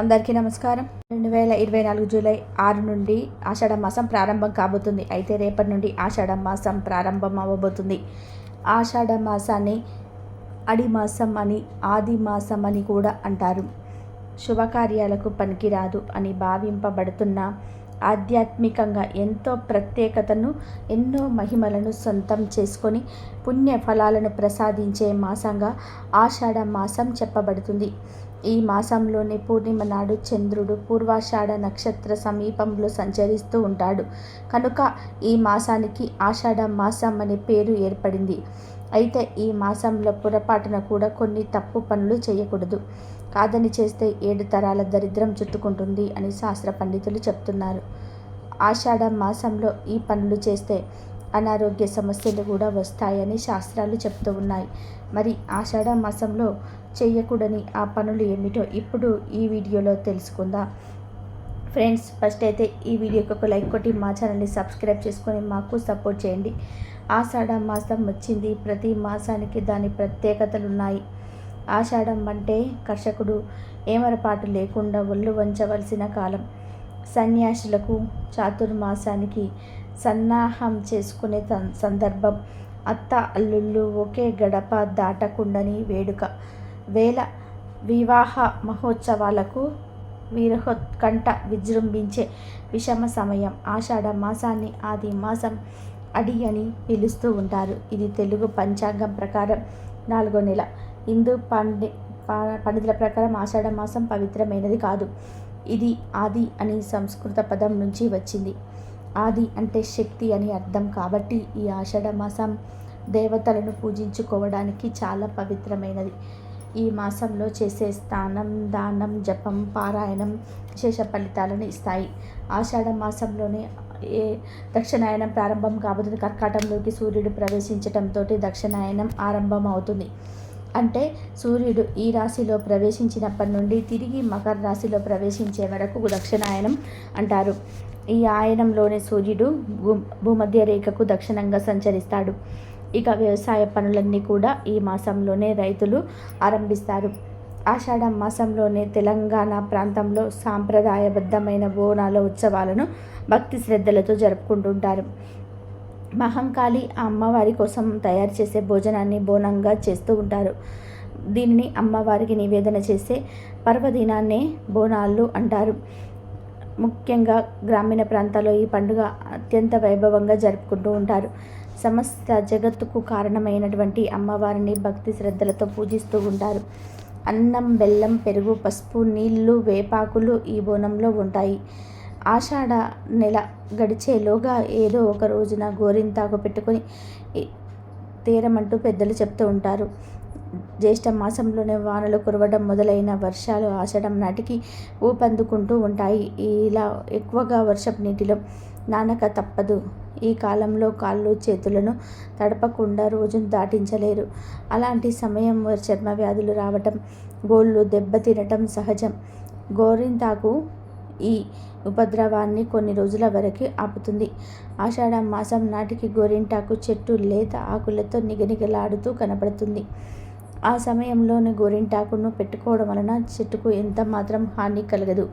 అందరికీ నమస్కారం. రెండు వేల ఇరవై నాలుగు జూలై ఆరు నుండి ఆషాఢ మాసం ప్రారంభం కాబోతుంది. అయితే రేపటి నుండి ఆషాఢ మాసం ప్రారంభం అవ్వబోతుంది ఆషాఢ మాసాన్ని అడి మాసం అని ఆది మాసం అని కూడా అంటారు. శుభకార్యాలకు పనికిరాదు అని భావింపబడుతున్న ఆధ్యాత్మికంగా ఎంతో ప్రత్యేకతను ఎన్నో మహిమలను సొంతం చేసుకొని పుణ్య ఫలాలను ప్రసాదించే మాసంగా ఆషాఢ మాసం చెప్పబడుతుంది. ఈ మాసంలోని పూర్ణిమ నాడు చంద్రుడు పూర్వాషాఢ నక్షత్ర సమీపంలో సంచరిస్తూ ఉంటాడు. కనుక ఈ మాసానికి ఆషాఢ మాసం అనే పేరు ఏర్పడింది. అయితే ఈ మాసంలో పొరపాటున కూడా కొన్ని తప్పు పనులు చేయకూడదు. కాదని చేస్తే ఏడు తరాల దరిద్రం చుట్టుకుంటుంది అని శాస్త్ర పండితులు చెప్తున్నారు. ఆషాఢ మాసంలో ఈ పనులు చేస్తే అనారోగ్య సమస్యలు కూడా వస్తాయని శాస్త్రాలు చెప్తూ ఉన్నాయి. మరి ఆషాఢ మాసంలో చేయకూడని ఆ పనులు ఏమిటో ఇప్పుడు ఈ వీడియోలో తెలుసుకుందాం. ఫ్రెండ్స్ ఫస్ట్ అయితే ఈ వీడియోకి ఒక లైక్ కొట్టి మా ఛానల్ని సబ్స్క్రైబ్ చేసుకొని మాకు సపోర్ట్ చేయండి. ఆషాఢ మాసం వచ్చింది. ప్రతి మాసానికి దాని ప్రత్యేకతలు ఉన్నాయి. ఆషాఢం అంటే కర్షకుడు ఏమరపాటు లేకుండా ఒళ్ళు వంచవలసిన కాలం. సన్యాసులకు చాతుర్మాసానికి సన్నాహం చేసుకునే సందర్భం. అత్త అల్లుళ్ళు ఒకే గడప దాటకుండని వేడుక. వేల వివాహ మహోత్సవాలకు వీరహోత్కంఠ విజృంభించే విషమ సమయం. ఆషాఢ మాసాన్ని ఆది మాసం అడి అని పిలుస్తూ ఉంటారు. ఇది తెలుగు పంచాంగం ప్రకారం నాలుగో నెల. హిందూ పండి పండితుల ప్రకారం ఆషాఢ మాసం పవిత్రమైనది కాదు. ఇది ఆది అని సంస్కృత పదం నుంచి వచ్చింది. ఆది అంటే శక్తి అని అర్థం. కాబట్టి ఈ ఆషాఢ మాసం దేవతలను పూజించుకోవడానికి చాలా పవిత్రమైనది. ఈ మాసంలో చేసే స్నానం దానం జపం పారాయణం విశేష ఫలితాలను ఇస్తాయి. ఆషాఢ మాసంలోనే ఏ దక్షిణాయనం ప్రారంభం కాబోతుంది. కర్కాటంలోకి సూర్యుడు ప్రవేశించడంతో దక్షిణాయనం ఆరంభం అవుతుంది అంటే సూర్యుడు ఈ రాశిలో ప్రవేశించినప్పటి నుండి తిరిగి మకర రాశిలో ప్రవేశించే వరకు దక్షిణాయనం అంటారు. ఈ ఆయనంలోనే సూర్యుడు భూ భూమధ్య రేఖకు దక్షిణంగా సంచరిస్తాడు. ఇక వ్యవసాయ పనులన్నీ కూడా ఈ మాసంలోనే రైతులు ఆరంభిస్తారు. ఆషాఢ మాసంలోనే తెలంగాణ ప్రాంతంలో సాంప్రదాయబద్ధమైన బోనాల ఉత్సవాలను భక్తి శ్రద్ధలతో జరుపుకుంటుంటారు. మహంకాళి ఆ అమ్మవారి కోసం తయారు చేసే భోజనాన్ని బోనంగా చేస్తూ ఉంటారు. దీనిని అమ్మవారికి నివేదన చేసే పర్వదినాన్నే బోనాలు అంటారు. ముఖ్యంగా గ్రామీణ ప్రాంతాల్లో ఈ పండుగ అత్యంత వైభవంగా జరుపుకుంటూ ఉంటారు. సమస్త జగత్తుకు కారణమైనటువంటి అమ్మవారిని భక్తి శ్రద్ధలతో పూజిస్తూ ఉంటారు. అన్నం బెల్లం పెరుగు పసుపు నీళ్ళు వేపాకులు ఈ బోనంలో ఉంటాయి. ఆషాఢ నెల గడిచేలోగా ఏదో ఒక రోజున గోరింతాకు పెట్టుకొని తీరమంటూ పెద్దలు చెప్తూ ఉంటారు. జ్యేష్ఠ మాసంలోనే వానలు కురవడం మొదలైన వర్షాలు ఆషాఢం నాటికి ఊపందుకుంటూ ఉంటాయి. ఇలా ఎక్కువగా వర్షపు నీటిలో నానక తప్పదు. ఈ కాలంలో కాళ్ళు చేతులను తడపకుండా రోజును దాటించలేరు. అలాంటి సమయం చర్మ వ్యాధులు రావటం గోళ్ళు దెబ్బతినటం సహజం. గోరింతాకు ఈ ఉపద్రవాన్ని కొన్ని రోజుల వరకు ఆపుతుంది. ఆషాఢ మాసం నాటికి గోరింటాకు చెట్టు లేత ఆకులతో నిగనిగలాడుతూ కనపడుతుంది. ఆ సమయంలోనే గోరింటాకును పెట్టుకోవడం వలన చెట్టుకు ఎంత మాత్రం హాని కలగదు.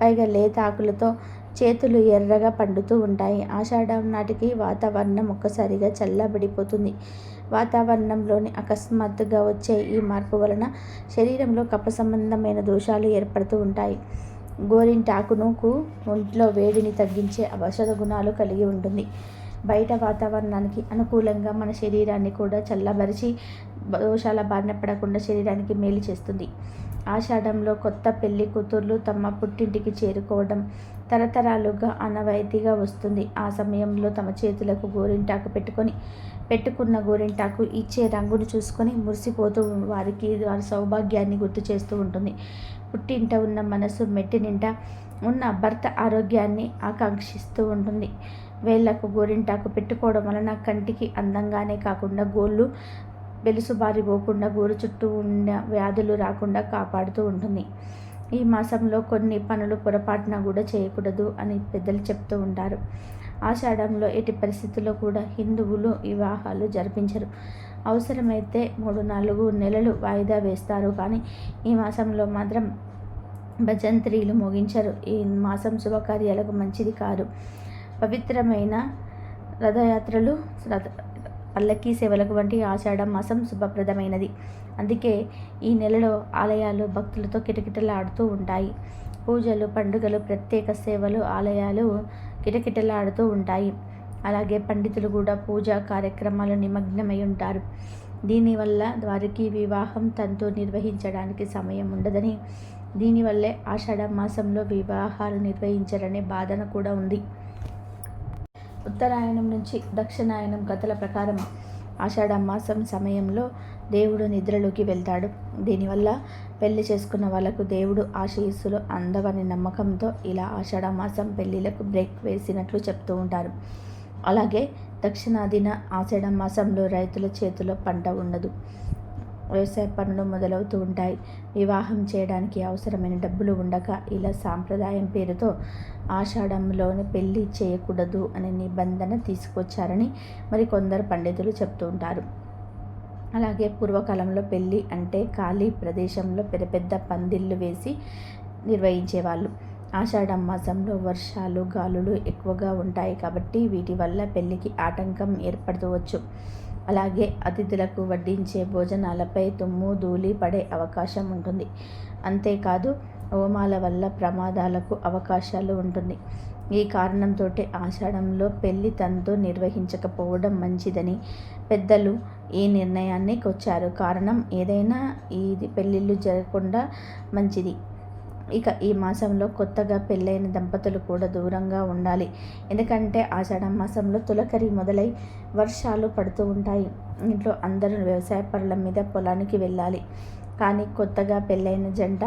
పైగా లేత ఆకులతో చేతులు ఎర్రగా పండుతూ ఉంటాయి. ఆషాఢం నాటికి వాతావరణం ఒక్కసారిగా చల్లబడిపోతుంది. వాతావరణంలోని అకస్మాత్తుగా వచ్చే ఈ మార్పు వలన శరీరంలో కప్ప సంబంధమైన దోషాలు ఏర్పడుతూ ఉంటాయి. గోరింటాకునుకు ఒంట్లో వేడిని తగ్గించే ఔషధ గుణాలు కలిగి ఉంటుంది. బయట వాతావరణానికి అనుకూలంగా మన శరీరాన్ని కూడా చల్లబరిచి దోషాల బారిన పడకుండా శరీరానికి మేలు చేస్తుంది. ఆషాఢంలో కొత్త పెళ్ళి కూతుర్లు తమ పుట్టింటికి చేరుకోవడం తరతరాలుగా అనవాయితీగా వస్తుంది. ఆ సమయంలో తమ చేతులకు గోరింటాకు పెట్టుకొని పెట్టుకున్న గోరింటాకు ఇచ్చే రంగును చూసుకొని మురిసిపోతూ వారికి వారి సౌభాగ్యాన్ని గుర్తు చేస్తూ ఉంటుంది. పుట్టింట ఉన్న మనసు మెట్టినింట ఉన్న భర్త ఆరోగ్యాన్ని ఆకాంక్షిస్తూ ఉంటుంది. వేళ్ళకు గోరింటాకు పెట్టుకోవడం వలన కంటికి అందంగానే కాకుండా గోళ్ళు వెలుసుబారిపోకుండా గోరు చుట్టూ ఉన్న వ్యాధులు రాకుండా కాపాడుతూ ఉంటుంది. ఈ మాసంలో కొన్ని పనులు పొరపాటున కూడా చేయకూడదు అని పెద్దలు చెప్తూ ఉంటారు. ఆషాఢంలో ఎట్టి పరిస్థితుల్లో కూడా హిందువులు వివాహాలు జరిపించరు. అవసరమైతే మూడు నాలుగు నెలలు వాయిదా వేస్తారు కానీ ఈ మాసంలో మాత్రం భజంత్రీలు ముగించరు. ఈ మాసం శుభకార్యాలకు మంచిది కాదు. పవిత్రమైన రథయాత్రలు రథ పల్లకీ సేవలకు వంటి ఆషాఢ మాసం శుభప్రదమైనది. అందుకే ఈ నెలలో ఆలయాలు భక్తులతో కిటకిటలాడుతూ ఉంటాయి. పూజలు పండుగలు ప్రత్యేక సేవలు ఆలయాలు కిటకిటలాడుతూ ఉంటాయి. అలాగే పండితులు కూడా పూజా కార్యక్రమాలు నిమగ్నమై ఉంటారు. దీనివల్ల వారికి వివాహం తంతు నిర్వహించడానికి సమయం ఉండదని దీనివల్లే ఆషాఢ మాసంలో వివాహాలు నిర్వహించరనే బాధన కూడా ఉంది. ఉత్తరాయణం నుంచి దక్షిణాయనం కథల ప్రకారం ఆషాఢ మాసం సమయంలో దేవుడు నిద్రలోకి వెళ్తాడు. దీనివల్ల పెళ్ళి చేసుకున్న వాళ్ళకు దేవుడు ఆశీస్సులు అందవని నమ్మకంతో ఇలా ఆషాఢ మాసం పెళ్ళిలకు బ్రేక్ వేసినట్లు చెప్తూ ఉంటారు. అలాగే దక్షిణాదిన ఆషాఢ మాసంలో రైతుల చేతిలో పంట ఉండదు. వ్యవసాయ పనులు మొదలవుతూ ఉంటాయి. వివాహం చేయడానికి అవసరమైన డబ్బులు ఉండక ఇలా సాంప్రదాయం పేరుతో ఆషాఢంలోనే పెళ్ళి చేయకూడదు అనే నిబంధన తీసుకొచ్చారని మరి కొందరు పండితులు చెప్తూ ఉంటారు. అలాగే పూర్వకాలంలో పెళ్ళి అంటే ఖాళీ ప్రదేశంలో పెద్ద పెద్ద పందిళ్ళు వేసి నిర్వహించేవాళ్ళు. ఆషాఢ మాసంలో వర్షాలు గాలులు ఎక్కువగా ఉంటాయి కాబట్టి వీటి వల్ల పెళ్ళికి ఆటంకం ఏర్పడవచ్చు. అలాగే అతిథులకు వడ్డించే భోజనాలపై తుమ్ము ధూళి పడే అవకాశం ఉంటుంది. అంతేకాదు హోమాల వల్ల ప్రమాదాలకు అవకాశాలు ఉంటుంది. ఈ కారణంతో ఆషాఢంలో పెళ్ళి తనతో నిర్వహించకపోవడం మంచిదని పెద్దలు ఈ నిర్ణయానికి వచ్చారు కారణం ఏదైనా ఇది పెళ్ళిళ్ళు జరగకుండా మంచిది. ఇక ఈ మాసంలో కొత్తగా పెళ్ళైన దంపతులు కూడా దూరంగా ఉండాలి. ఎందుకంటే ఆషాఢ మాసంలో తులకరి మొదలై వర్షాలు పడుతూ ఉంటాయి. ఇంట్లో అందరూ వ్యవసాయ పనుల మీద పొలానికి వెళ్ళాలి. కానీ కొత్తగా పెళ్ళైన జంట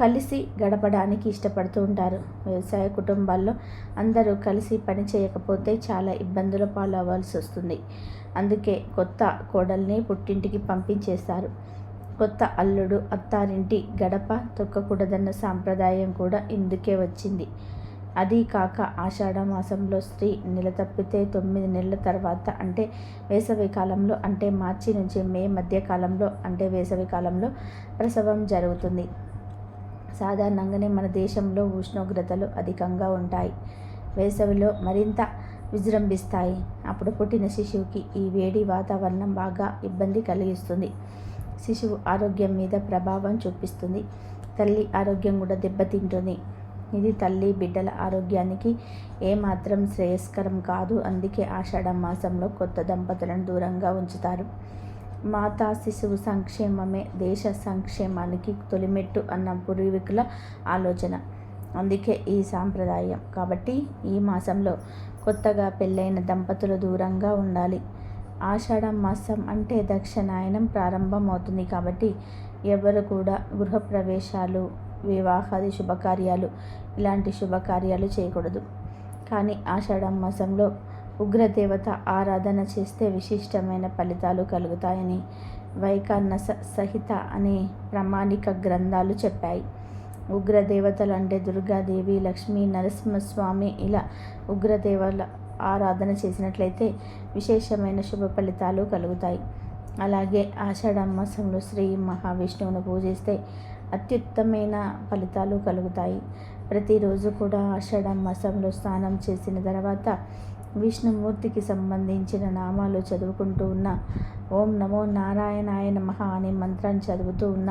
కలిసి గడపడానికి ఇష్టపడుతూ ఉంటారు. వ్యవసాయ కుటుంబాల్లో అందరూ కలిసి పని చేయకపోతే చాలా ఇబ్బందుల పాలు అవ్వాల్సి వస్తుంది. అందుకే కొత్త కోడల్ని పుట్టింటికి పంపించేస్తారు. కొత్త అల్లుడు అత్తారింటి గడప తొక్కకూడదన్న సాంప్రదాయం కూడా ఇందుకే వచ్చింది. అదీ కాక ఆషాఢ మాసంలో స్త్రీ నెల తప్పితే తొమ్మిది నెలల తర్వాత అంటే వేసవి కాలంలో అంటే మార్చి నుంచి మే మధ్య కాలంలో అంటే వేసవి కాలంలో ప్రసవం జరుగుతుంది. సాధారణంగానే మన దేశంలో ఉష్ణోగ్రతలు అధికంగా ఉంటాయి. వేసవిలో మరింత విజృంభిస్తాయి. అప్పుడు పుట్టిన శిశువుకి ఈ వేడి వాతావరణం బాగా ఇబ్బంది కలిగిస్తుంది. శిశువు ఆరోగ్యం మీద ప్రభావం చూపిస్తుంది. తల్లి ఆరోగ్యం కూడా దెబ్బతింటుంది. ఇది తల్లి బిడ్డల ఆరోగ్యానికి ఏమాత్రం శ్రేయస్కరం కాదు. అందుకే ఆషాఢ మాసంలో కొత్త దంపతులను దూరంగా ఉంచుతారు. మాతా శిశువు సంక్షేమమే దేశ సంక్షేమానికి తొలిమెట్టు అన్న పూర్వీకుల ఆలోచన. అందుకే ఈ సాంప్రదాయం. కాబట్టి ఈ మాసంలో కొత్తగా పెళ్ళైన దంపతులు దూరంగా ఉండాలి. ఆషాఢ మాసం అంటే దక్షిణాయనం ప్రారంభమవుతుంది కాబట్టి ఎవరు కూడా గృహప్రవేశాలు వివాహాది శుభకార్యాలు ఇలాంటి శుభకార్యాలు చేయకూడదు. కానీ ఆషాఢ మాసంలో ఉగ్రదేవత ఆరాధన చేస్తే విశిష్టమైన ఫలితాలు కలుగుతాయని వైకాన్నస సహిత అనే ప్రామాణిక గ్రంథాలు చెప్పాయి. ఉగ్రదేవతలు అంటే దుర్గాదేవి లక్ష్మీ నరసింహస్వామి ఇలా ఉగ్రదేవల ఆరాధన చేసినట్లయితే విశేషమైన శుభ ఫలితాలు కలుగుతాయి. అలాగే ఆషాఢ మాసంలో శ్రీ మహావిష్ణువును పూజిస్తే అత్యుత్తమైన ఫలితాలు కలుగుతాయి. ప్రతిరోజు కూడా ఆషాఢ మాసంలో స్నానం చేసిన తర్వాత విష్ణుమూర్తికి సంబంధించిన నామాలు చదువుకుంటూ ఉన్న ఓం నమో నారాయణాయ నమః అనే మంత్రాన్ని చదువుతూ ఉన్న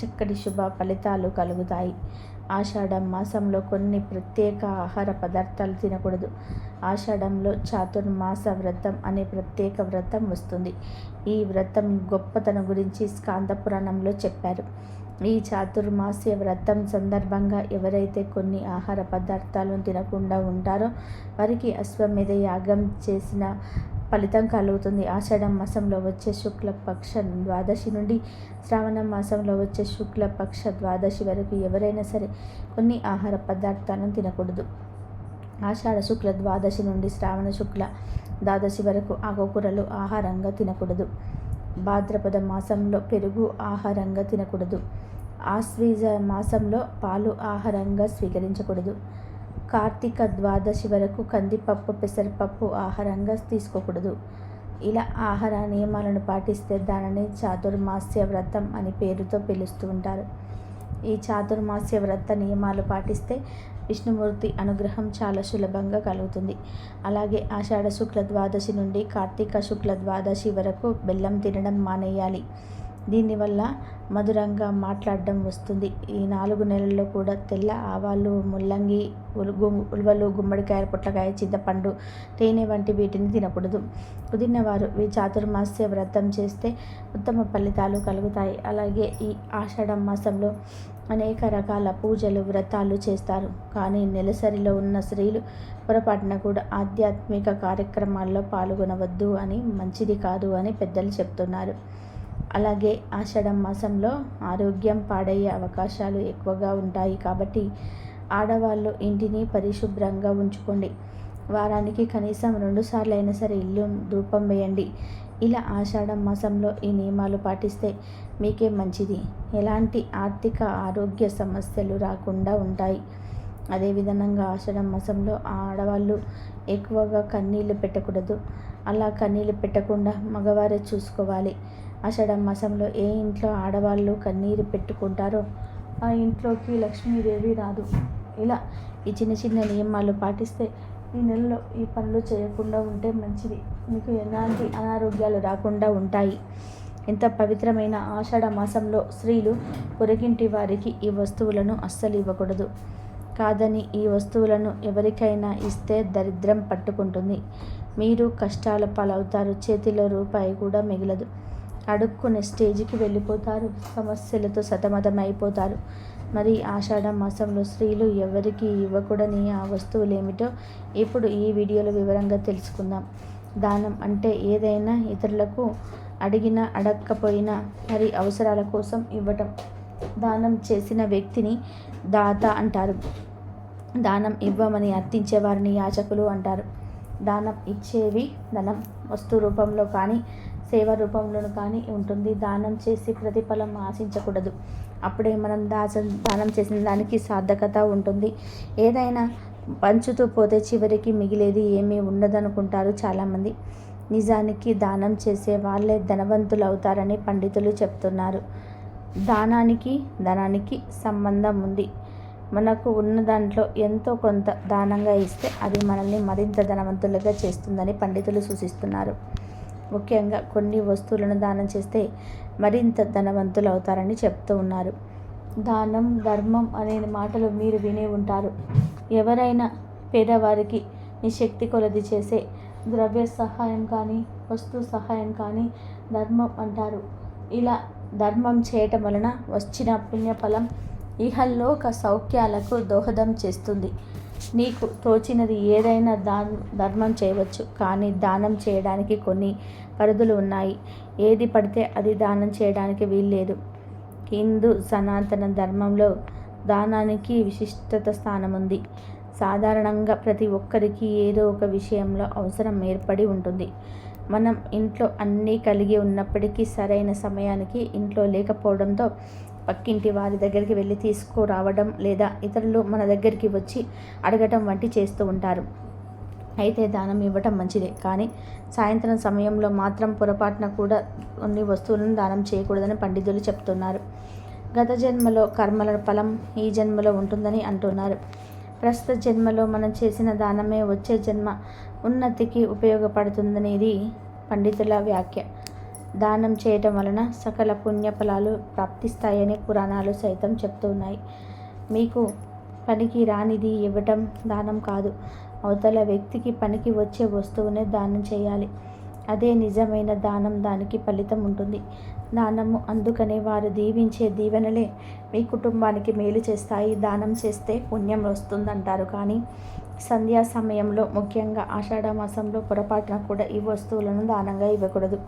చక్కటి శుభ ఫలితాలు కలుగుతాయి. ఆషాఢం మాసంలో కొన్ని ప్రత్యేక ఆహార పదార్థాలు తినకూడదు. ఆషాఢంలో చాతుర్మాస వ్రతం అనే ప్రత్యేక వ్రతం వస్తుంది. ఈ వ్రతం గొప్పతనం గురించి స్కాంద పురాణంలో చెప్పారు. ఈ చాతుర్మాస్య వ్రతం సందర్భంగా ఎవరైతే కొన్ని ఆహార పదార్థాలను తినకుండా ఉంటారో వారికి అశ్వమేధ యాగం చేసిన ఫలితం కలుగుతుంది. ఆషాఢ మాసంలో వచ్చే శుక్లపక్ష ద్వాదశి నుండి శ్రావణ మాసంలో వచ్చే శుక్లపక్ష ద్వాదశి వరకు ఎవరైనా సరే కొన్ని ఆహార పదార్థాలను తినకూడదు. ఆషాఢ శుక్ల ద్వాదశి నుండి శ్రావణ శుక్ల ద్వాదశి వరకు ఆకుకూరలు ఆహారంగా తినకూడదు. భాద్రపద మాసంలో పెరుగు ఆహారంగా తినకూడదు. ఆశ్వీజ మాసంలో పాలు ఆహారంగా స్వీకరించకూడదు. కార్తీక ద్వాదశి వరకు కందిపప్పు పెసరపప్పు ఆహారంగా తీసుకోకూడదు. ఇలా ఆహార నియమాలను పాటిస్తే దానిని చాతుర్మాస్య వ్రతం అని పేరుతో పిలుస్తూ ఉంటారు. ఈ చాతుర్మాస్య వ్రత నియమాలు పాటిస్తే విష్ణుమూర్తి అనుగ్రహం చాలా సులభంగా కలుగుతుంది. అలాగే ఆషాఢ శుక్ల ద్వాదశి నుండి కార్తీక శుక్ల ద్వాదశి వరకు బెల్లం తినడం మానేయాలి. దీనివల్ల మధురంగా మాట్లాడడం వస్తుంది. ఈ నాలుగు నెలల్లో కూడా తెల్ల ఆవాలు ముల్లంగి ఉలుగు ఉలువలు గుమ్మడికాయ పొట్లకాయ చింతపండు తేనె వంటి వీటిని తినకూడదు. కుదిరినవారు ఈ చాతుర్మాస్య వ్రతం చేస్తే ఉత్తమ ఫలితాలు కలుగుతాయి. అలాగే ఈ ఆషాఢ మాసంలో అనేక రకాల పూజలు వ్రతాలు చేస్తారు. కానీ నెలసరిలో ఉన్న స్త్రీలు పొరపాటున కూడా ఆధ్యాత్మిక కార్యక్రమాల్లో పాల్గొనవద్దు అని మంచిది కాదు అని పెద్దలు చెప్తున్నారు. అలాగే ఆషాఢం మాసంలో ఆరోగ్యం పాడయ్యే అవకాశాలు ఎక్కువగా ఉంటాయి కాబట్టి ఆడవాళ్ళు ఇంటిని పరిశుభ్రంగా ఉంచుకోండి. వారానికి కనీసం రెండు సార్లు అయినా సరే ఇల్లు ధూపం వేయండి. ఇలా ఆషాఢం మాసంలో ఈ నియమాలు పాటిస్తే మీకే మంచిది. ఎలాంటి ఆర్థిక ఆరోగ్య సమస్యలు రాకుండా ఉంటాయి. అదేవిధంగా ఆషాఢం మాసంలో ఆడవాళ్ళు ఎక్కువగా కన్నీళ్ళు పెట్టకూడదు. అలా కన్నీళ్ళు పెట్టకుండా మగవారే చూసుకోవాలి. ఆషాఢ మాసంలో ఏ ఇంట్లో ఆడవాళ్ళు కన్నీరు పెట్టుకుంటారో ఆ ఇంట్లోకి లక్ష్మీదేవి రాదు. ఇలా ఈ చిన్న చిన్న నియమాలు పాటిస్తే ఈ నెలలో ఈ పనులు చేయకుండా ఉంటే మంచిది. మీకు ఎలాంటి అనారోగ్యాలు రాకుండా ఉంటాయి. ఎంత పవిత్రమైన ఆషాఢ మాసంలో స్త్రీలు పొరగింటి వారికి ఈ వస్తువులను అస్సలు ఇవ్వకూడదు. కాదని ఈ వస్తువులను ఎవరికైనా ఇస్తే దరిద్రం పట్టుకుంటుంది. మీరు కష్టాల పాలవుతారు. చేతిలో రూపాయి కూడా మిగలదు. అడుక్కునే స్టేజ్కి వెళ్ళిపోతారు. సమస్యలతో సతమతం అయిపోతారు మరి ఆషాఢ మాసంలో స్త్రీలు ఎవరికి ఇవ్వకూడని ఆ వస్తువులు ఏమిటో ఇప్పుడు ఈ వీడియోలో వివరంగా తెలుసుకుందాం. దానం అంటే ఏదైనా ఇతరులకు అడిగినా అడగకపోయినా మరి అవసరాల కోసం ఇవ్వటం. దానం చేసిన వ్యక్తిని దాత అంటారు. దానం ఇవ్వమని అర్థించే వారిని యాచకులు అంటారు. దానం ఇచ్చేవి ధనం వస్తు రూపంలో కానీ సేవ రూపంలోనూ కానీ ఉంటుంది. దానం చేసి ప్రతిఫలం ఆశించకూడదు. అప్పుడే మనం దాచ దానం చేసిన దానికి సార్థకత ఉంటుంది. ఏదైనా పంచుతూ పోతే చివరికి మిగిలేది ఏమీ ఉండదనుకుంటారు చాలామంది. నిజానికి దానం చేసే వాళ్ళే ధనవంతులు అవుతారని పండితులు చెప్తున్నారు. దానానికి ధనానికి సంబంధం ఉంది. మనకు ఉన్న దాంట్లో ఎంతో కొంత దానంగా ఇస్తే అది మనల్ని మరింత ధనవంతులుగా చేస్తుందని పండితులు సూచిస్తున్నారు. ముఖ్యంగా కొన్ని వస్తువులను దానం చేస్తే మరింత ధనవంతులు అవుతారని చెప్తూ ఉన్నారు. దానం ధర్మం అనే మాటలు మీరు వినే ఉంటారు. ఎవరైనా పేదవారికి నీ శక్తి కొలది చేసే ద్రవ్య సహాయం కానీ వస్తు సహాయం కానీ ధర్మం అంటారు. ఇలా ధర్మం చేయటం వలన వచ్చిన పుణ్యఫలం ఇహల్లోక సౌఖ్యాలకు దోహదం చేస్తుంది. నీకు తోచినది ఏదైనా దాన్ ధర్మం చేయవచ్చు కానీ దానం చేయడానికి కొన్ని పరిధులు ఉన్నాయి. ఏది పడితే అది దానం చేయడానికి వీల్లేదు. హిందూ సనాతన ధర్మంలో దానానికి విశిష్టత స్థానం ఉంది సాధారణంగా ప్రతి ఒక్కరికి ఏదో ఒక విషయంలో అవసరం ఏర్పడి ఉంటుంది. మనం ఇంట్లో అన్నీ కలిగి ఉన్నప్పటికీ సరైన సమయానికి ఇంట్లో లేకపోవడంతో పక్కింటి వారి దగ్గరికి వెళ్ళి తీసుకురావడం లేదా ఇతరులు మన దగ్గరికి వచ్చి అడగటం వంటి చేస్తూ ఉంటారు. అయితే దానం ఇవ్వటం మంచిదే. కానీ సాయంత్రం సమయంలో మాత్రం పొరపాటున కూడా కొన్ని వస్తువులను దానం చేయకూడదని పండితులు చెప్తున్నారు. గత జన్మలో కర్మల ఫలం ఈ జన్మలో ఉంటుందని అంటున్నారు. ప్రస్తుత జన్మలో మనం చేసిన దానమే వచ్చే జన్మ ఉన్నతికి ఉపయోగపడుతుందనేది పండితుల వ్యాఖ్య. దానం చేయటం వలన సకల పుణ్యఫలాలు ప్రాప్తిస్తాయని పురాణాలు సైతం చెప్తున్నాయి. మీకు పనికి రానిది ఇవ్వటం దానం కాదు. అవతల వ్యక్తికి పనికి వచ్చే వస్తువునే దానం చేయాలి. అదే నిజమైన దానం దానికి ఫలితం ఉంటుంది. దానము అందుకనే వారు దీవించే దీవెనలే మీ కుటుంబానికి మేలు చేస్తాయి. దానం చేస్తే పుణ్యం వస్తుందంటారు. కానీ సంధ్యా సమయంలో ముఖ్యంగా ఆషాఢ మాసంలో పొరపాటున కూడా ఈ వస్తువులను దానంగా ఇవ్వకూడదు.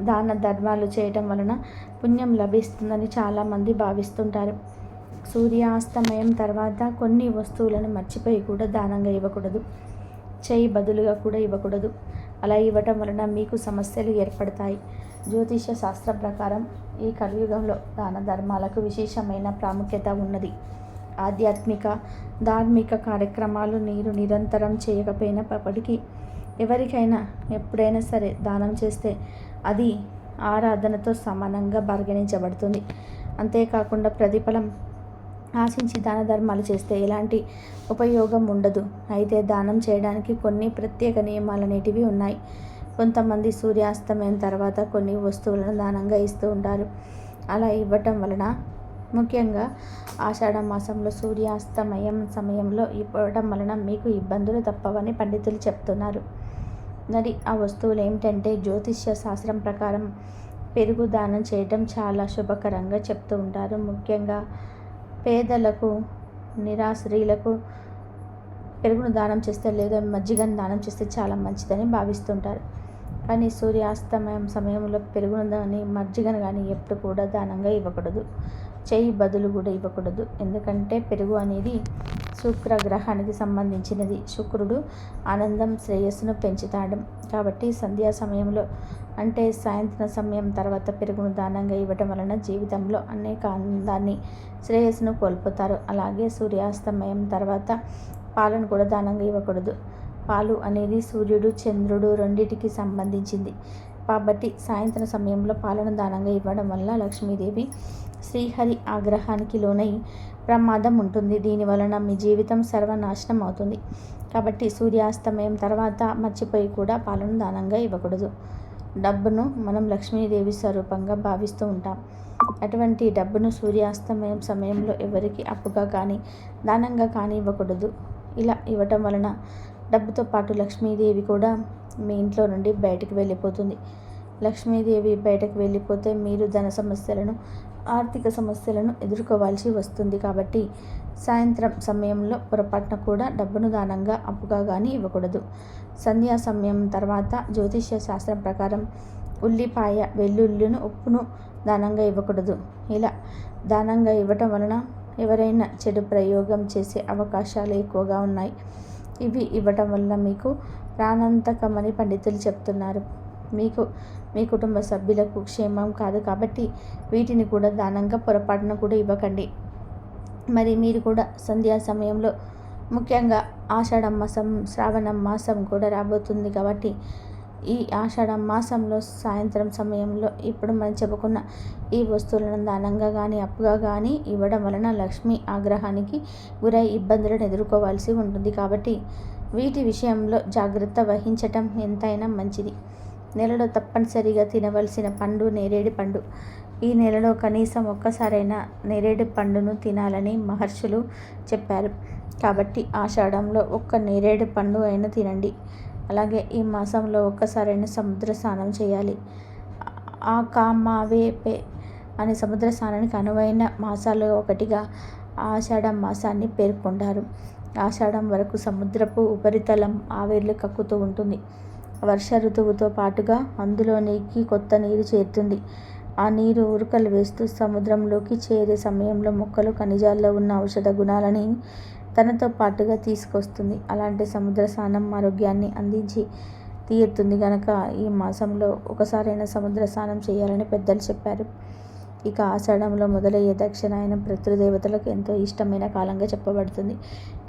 దాన ధర్మాలు చేయటం వలన పుణ్యం లభిస్తుందని చాలామంది భావిస్తుంటారు. సూర్యాస్తమయం తర్వాత కొన్ని వస్తువులను మర్చిపోయి కూడా దానంగా ఇవ్వకూడదు. చేయి బదులుగా కూడా ఇవ్వకూడదు. అలా ఇవ్వటం వలన మీకు సమస్యలు ఏర్పడతాయి. జ్యోతిష శాస్త్రం ప్రకారం ఈ కలియుగంలో దాన ధర్మాలకు విశేషమైన ప్రాముఖ్యత ఉన్నది. ఆధ్యాత్మిక ధార్మిక కార్యక్రమాలు మీరు నిరంతరం చేయకపోయినప్పటికీ ఎవరికైనా ఎప్పుడైనా సరే దానం చేస్తే అది ఆరాధనతో సమానంగా పరిగణించబడుతుంది. అంతేకాకుండా ప్రతిఫలం ఆశించి దాన ధర్మాలు చేస్తే ఎలాంటి ఉపయోగం ఉండదు. అయితే దానం చేయడానికి కొన్ని ప్రత్యేక నియమాలు అనేటివి ఉన్నాయి. కొంతమంది సూర్యాస్తమయం తర్వాత కొన్ని వస్తువులను దానంగా ఇస్తూ ఉంటారు. అలా ఇవ్వటం వలన ముఖ్యంగా ఆషాఢ మాసంలో సూర్యాస్తమయం సమయంలో ఇవ్వడం వలన మీకు ఇబ్బందులు తప్పవని పండితులు చెప్తున్నారు. మరి ఆ వస్తువులు ఏమిటంటే జ్యోతిష్య శాస్త్రం ప్రకారం పెరుగు దానం చేయటం చాలా శుభకరంగా చెప్తూ ఉంటారు. ముఖ్యంగా పేదలకు నిరాశ్రీలకు పెరుగును దానం చేస్తే లేదా మజ్జిగను దానం చేస్తే చాలా మంచిదని భావిస్తుంటారు. కానీ సూర్యాస్తమయం సమయంలో పెరుగును కానీ మజ్జిగను కానీ ఎప్పుడు కూడా దానంగా ఇవ్వకూడదు. చేయి బదులు కూడా ఇవ్వకూడదు. ఎందుకంటే పెరుగు అనేది శుక్ర గ్రహానికి సంబంధించినది. శుక్రుడు ఆనందం శ్రేయస్సును పెంచుతాడు. కాబట్టి సంధ్యా సమయంలో అంటే సాయంత్రం సమయం తర్వాత పెరుగును దానంగా ఇవ్వటం వలన జీవితంలో అనేక ఆనందాన్ని శ్రేయస్సును కోల్పోతారు. అలాగే సూర్యాస్తమయం తర్వాత పాలను కూడా దానంగా ఇవ్వకూడదు. పాలు అనేది సూర్యుడు చంద్రుడు రెండింటికి సంబంధించింది. కాబట్టి సాయంత్రం సమయంలో పాలను దానంగా ఇవ్వడం వల్ల లక్ష్మీదేవి శ్రీహరి ఆగ్రహానికి లోనై ప్రమాదం ఉంటుంది. దీని వలన మీ జీవితం సర్వనాశనం అవుతుంది. కాబట్టి సూర్యాస్తమయం తర్వాత మర్చిపోయి కూడా పాలను దానంగా ఇవ్వకూడదు. డబ్బును మనం లక్ష్మీదేవి స్వరూపంగా భావిస్తూ ఉంటాం. అటువంటి డబ్బును సూర్యాస్తమయం సమయంలో ఎవరికి అప్పుగా కానీ దానంగా కానీ ఇవ్వకూడదు. ఇలా ఇవ్వటం వలన డబ్బుతో పాటు లక్ష్మీదేవి కూడా మీ ఇంట్లో నుండి బయటకు వెళ్ళిపోతుంది. లక్ష్మీదేవి బయటకు వెళ్ళిపోతే మీరు ధన సమస్యలను ఆర్థిక సమస్యలను ఎదుర్కోవాల్సి వస్తుంది కాబట్టి సాయంత్రం సమయంలో పొరపాటున కూడా డబ్బును దానంగా అప్పుగా కానీ ఇవ్వకూడదు. సంధ్యా సమయం తర్వాత జ్యోతిష్య శాస్త్రం ప్రకారం ఉల్లిపాయ వెల్లుల్లిను ఉప్పును దానంగా ఇవ్వకూడదు. ఇలా దానంగా ఇవ్వటం వలన ఎవరైనా చెడు ప్రయోగం చేసే అవకాశాలు ఎక్కువగా ఉన్నాయి. ఇవి ఇవ్వటం వల్ల మీకు ప్రాణాంతకమని పండితులు చెప్తున్నారు. మీకు మీ కుటుంబ సభ్యులకు క్షేమం కాదు కాబట్టి వీటిని కూడా దానంగా పొరపాటున కూడా ఇవ్వకండి. మరి మీరు కూడా సంధ్యా సమయంలో ముఖ్యంగా ఆషాఢ మాసం శ్రావణ మాసం కూడా రాబోతుంది కాబట్టి ఈ ఆషాఢ మాసంలో సాయంత్రం సమయంలో ఇప్పుడు మనం చెప్పుకున్న ఈ వస్తువులను దానంగా కానీ అప్పుగా కానీ ఇవ్వడం వలన లక్ష్మి ఆగ్రహానికి గురై ఇబ్బందులను ఎదుర్కోవాల్సి ఉంటుంది కాబట్టి వీటి విషయంలో జాగ్రత్త వహించటం ఎంతైనా మంచిది. నెలలో తప్పనిసరిగా తినవలసిన పండు నేరేడు పండు. ఈ నెలలో కనీసం ఒక్కసారైనా నేరేడు పండును తినాలని మహర్షులు చెప్పారు. కాబట్టి ఆషాఢంలో ఒక్క నేరేడు పండు అయినా తినండి. అలాగే ఈ మాసంలో ఒక్కసారైనా సముద్ర స్నానం చేయాలి. ఆ కామావేపే అనే సముద్ర స్నానానికి అనువైన మాసాలు ఒకటిగా ఆషాఢం మాసాన్ని పేర్కొంటారు. ఆషాఢం వరకు సముద్రపు ఉపరితలం ఆవిర్లు కక్కుతూ ఉంటుంది. వర్ష ఋతువుతో పాటుగా అందులోనికి కొత్త నీరు చేరుతుంది. ఆ నీరు ఉరకలు వేస్తూ సముద్రంలోకి చేరే సమయంలో మొక్కలు ఖనిజాల్లో ఉన్న ఔషధ గుణాలని తనతో పాటుగా తీసుకొస్తుంది. అలాంటి సముద్ర స్నానం ఆరోగ్యాన్ని అందించి తీరుతుంది కనుక ఈ మాసంలో ఒకసారైనా సముద్ర స్నానం చేయాలని పెద్దలు చెప్పారు. ఇక ఆషాఢంలో మొదలయ్యే దక్షిణాయనం పితృదేవతలకు ఎంతో ఇష్టమైన కాలంగా చెప్పబడుతుంది.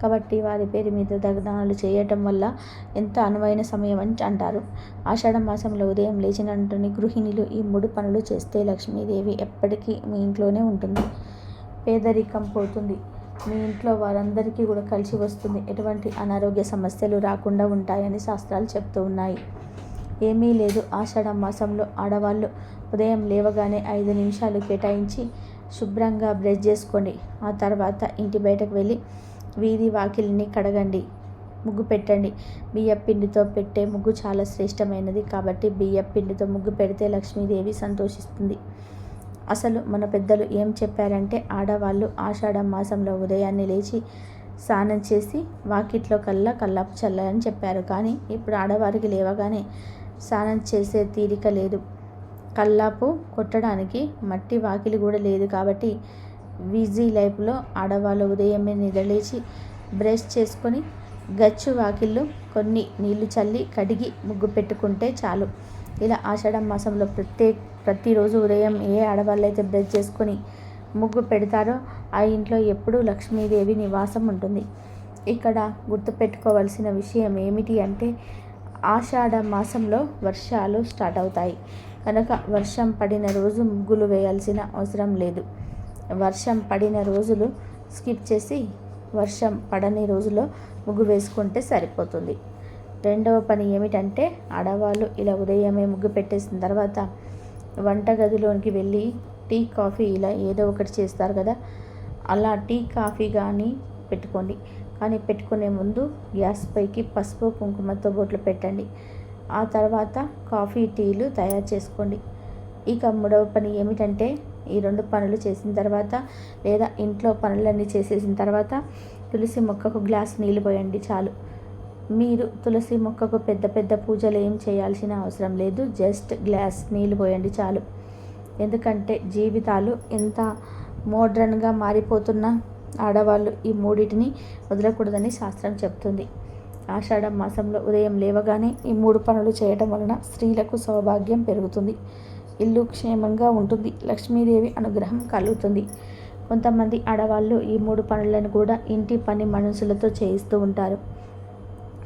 కాబట్టి వారి పేరు మీద దగ్దానాలు చేయటం వల్ల ఎంత అనువైన సమయం అని అంటారు. ఆషాఢ మాసంలో ఉదయం లేచినట్టుని గృహిణులు ఈ మూడు పనులు చేస్తే లక్ష్మీదేవి ఎప్పటికీ మీ ఇంట్లోనే ఉంటుంది. పేదరికం పోతుంది. మీ ఇంట్లో వారందరికీ కూడా కలిసి వస్తుంది. ఎటువంటి అనారోగ్య సమస్యలు రాకుండా ఉంటాయని శాస్త్రాలు చెప్తూ ఉన్నాయి. ఏమీ లేదు. ఆషాఢ మాసంలో ఆడవాళ్ళు ఉదయం లేవగానే ఐదు నిమిషాలు కేటాయించి శుభ్రంగా బ్రష్ చేసుకోండి. ఆ తర్వాత ఇంటి బయటకు వెళ్ళి వీధి వాకిలిని కడగండి. ముగ్గు పెట్టండి. బియ్య పిండితో పెట్టే ముగ్గు చాలా శ్రేష్టమైనది కాబట్టి బియ్య పిండితో ముగ్గు పెడితే లక్ష్మీదేవి సంతోషిస్తుంది. అసలు మన పెద్దలు ఏం చెప్పారంటే ఆడవాళ్ళు ఆషాఢ మాసంలో ఉదయాన్నే లేచి స్నానం చేసి వాకిట్లో కల్లా కల్లాపు చల్లాలని చెప్పారు. కానీ ఇప్పుడు ఆడవారికి లేవగానే స్నానం చేసే తీరిక లేదు. కల్లాపు కొట్టడానికి మట్టి వాకిలి కూడా లేదు కాబట్టి బిజీ లైఫ్లో ఆడవాళ్ళు ఉదయమే నిద్రలేచి బ్రష్ చేసుకొని గచ్చు వాకిళ్ళు కొన్ని నీళ్ళు చల్లి కడిగి ముగ్గు పెట్టుకుంటే చాలు. ఇలా ఆషాఢ మాసంలో ప్రత్యేక ప్రతిరోజు ఉదయం ఏ ఆడవాళ్ళు అయితే బ్రష్ చేసుకొని ముగ్గు పెడతారో ఆ ఇంట్లో ఎప్పుడూ లక్ష్మీదేవి నివాసం ఉంటుంది. ఇక్కడ గుర్తుపెట్టుకోవాల్సిన విషయం ఏమిటి అంటే ఆషాఢ మాసంలో వర్షాలు స్టార్ట్ అవుతాయి. కనుక వర్షం పడిన రోజు ముగ్గులు వేయాల్సిన అవసరం లేదు. వర్షం పడిన రోజులు స్కిప్ చేసి వర్షం పడని రోజులో ముగ్గు వేసుకుంటే సరిపోతుంది. రెండవ పని ఏమిటంటే ఆడవాళ్ళు ఇలా ఉదయమే ముగ్గు పెట్టేసిన తర్వాత వంటగదిలోనికి వెళ్ళి టీ కాఫీ ఇలా ఏదో ఒకటి చేస్తారు కదా. అలా టీ కాఫీ కానీ పెట్టుకోండి. కానీ పెట్టుకునే ముందు గ్యాస్ పైకి పసుపు కుంకుమతో బొట్లు పెట్టండి. ఆ తర్వాత కాఫీ టీలు తయారు చేసుకోండి. ఇక మూడవ పని ఏమిటంటే ఈ రెండు పనులు చేసిన తర్వాత లేదా ఇంట్లో పనులన్నీ చేసేసిన తర్వాత తులసి మొక్కకు గ్లాస్ నీళ్ళు పోయండి చాలు. మీరు తులసి మొక్కకు పెద్ద పెద్ద పూజలు ఏం చేయాల్సిన అవసరం లేదు. జస్ట్ గ్లాస్ నీళ్ళు పోయండి చాలు. ఎందుకంటే జీవితాలు ఎంత మోడ్రన్గా మారిపోతున్న ఆడవాళ్ళు ఈ మూడింటిని వదలకూడదని శాస్త్రం చెప్తుంది. ఆషాఢ మాసంలో ఉదయం లేవగానే ఈ మూడు పనులు చేయడం వలన స్త్రీలకు సౌభాగ్యం పెరుగుతుంది. ఇల్లు క్షేమంగా ఉంటుంది. లక్ష్మీదేవి అనుగ్రహం కలుగుతుంది. కొంతమంది ఆడవాళ్ళు ఈ మూడు పనులను కూడా ఇంటి పని మనుషులతో చేయిస్తూ ఉంటారు.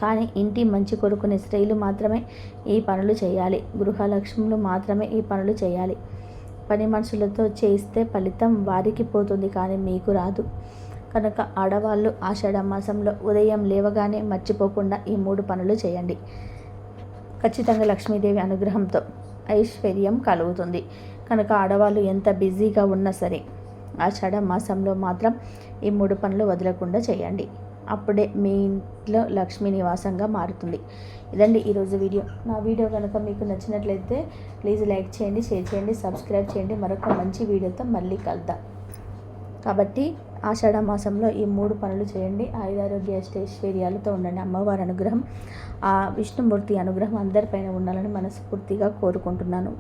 కానీ ఇంటి మంచి కొరుకునే స్త్రీలు మాత్రమే ఈ పనులు చేయాలి. గృహలక్ష్ములు మాత్రమే ఈ పనులు చేయాలి. పని మనుషులతో చేయిస్తే ఫలితం వారికి పోతుంది కానీ మీకు రాదు. కనుక ఆడవాళ్ళు ఆషాఢ మాసంలో ఉదయం లేవగానే మర్చిపోకుండా ఈ మూడు పనులు చేయండి. ఖచ్చితంగా లక్ష్మీదేవి అనుగ్రహంతో ఐశ్వర్యం కలుగుతుంది. కనుక ఆడవాళ్ళు ఎంత బిజీగా ఉన్నా సరే ఆషాఢ మాసంలో మాత్రం ఈ మూడు పనులు వదలకుండా చేయండి. అప్పుడే మీ ఇంట్లో లక్ష్మీ నివాసంగా మారుతుంది. ఇదండి ఈరోజు వీడియో. నా వీడియో కనుక మీకు నచ్చినట్లయితే ప్లీజ్ లైక్ చేయండి షేర్ చేయండి సబ్స్క్రైబ్ చేయండి. మరొక మంచి వీడియోతో మళ్ళీ కలుద్దాం. కాబట్టి ఆషాఢ మాసంలో ఈ మూడు పనులు చేయండి. ఆయుధారోగ్య ఐశ్వర్యాలతో ఉండండి. అమ్మవారి అనుగ్రహం ఆ విష్ణుమూర్తి అనుగ్రహం అందరిపైన ఉండాలని మనస్ఫూర్తిగా కోరుకుంటున్నాను.